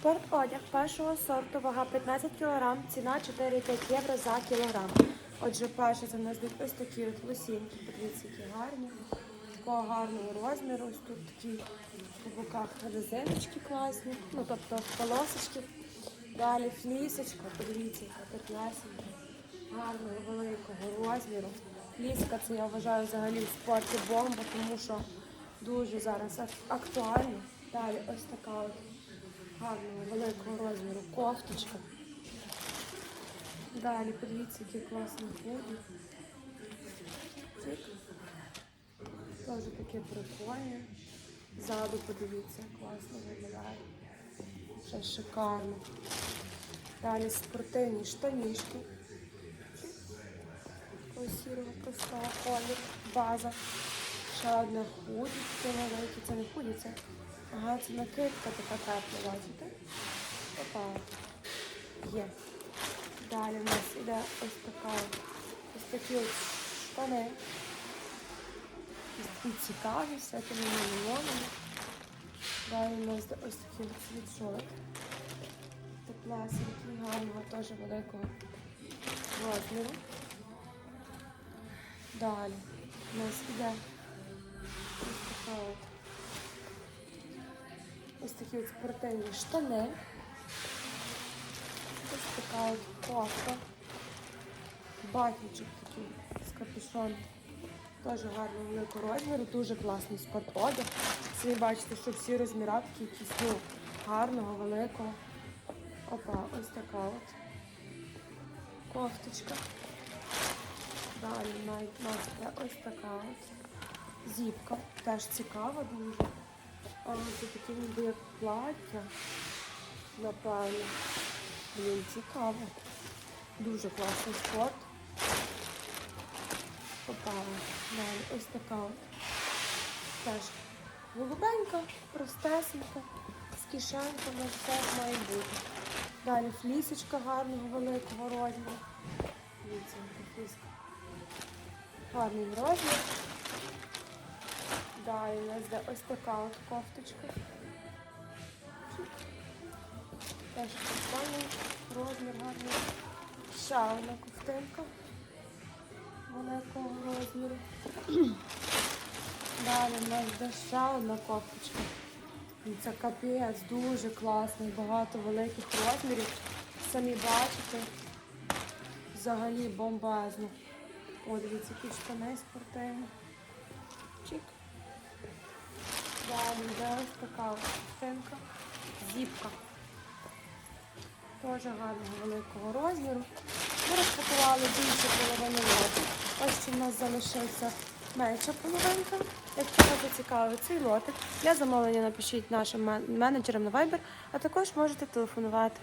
Спорт одяг першого сорту, вага 15 кг, ціна 4,5 євро за кілограм. Отже, перше це нас будуть ось такі от лосінки, подивіться, які гарні, такого гарного розміру. Ось тут такі по боках резиночки класні, ну тобто полосочки. Далі флісочка, подивіться, яка прекрасна, гарного великого розміру. Фліска це я вважаю взагалі в спорті бомба, тому що дуже зараз ак- актуально. Далі ось така от гарного великого розміру кофточка. Далі подивіться, які класні худі. Цик. Теж таке прикольне. Ззаду подивіться, класно виглядає. Ще шикарно. Далі спортивні штанішки. Ось сірого простого колір. База. Ще таке велике. Це не худі, це. Ага, це накидка така тепла, бачите? Опа. Є. Далі в нас іде ось така, ось такі ось штани. Ось такі цікаві, всякими мільйонами. Далі у нас ось такий от світшот. Теплесенький, гарного, теж великого розміру. Далі у нас іде ось такі от спортивні штани. Ось така от кофта. Батічок такий з капюшоном. Теж гарного великого розміру, дуже класний спорт-одяг. Самі бачите, що всі розміри такі якісь ну, гарного, великого. Опа, ось така от кофточка. Далі навіть ось така от зіпка. Теж цікава дуже. Це таке ніби як плаття. Напевно. Блін, цікаво. Дуже класний спорт. Попала. Далі ось така. Теж голубенька, простесенька, з кишеньками, все має бути. Далі флісочка гарного великого розміру. Дивіться, фліска. Гарний розмір. Далі у нас йде ось така от кофточка. Теж прикольний розмір гарний. Ще одна ковтинка великого розміру. Далі у нас йде ще одна кофточка. Це капець, дуже класний, багато великих розмірів. Самі бачите, взагалі бомбезно. О, дивіться, які штани спортивні. Чик. Далі йде ось така ковтинка. Зіпка. Гарного великого розміру. Ми розпакували більше половини лоту. Ось ще в нас залишився менша половинка. Якщо вас зацікавив цей лотик, для замовлення напишіть нашим менеджерам на Viber, а також можете телефонувати.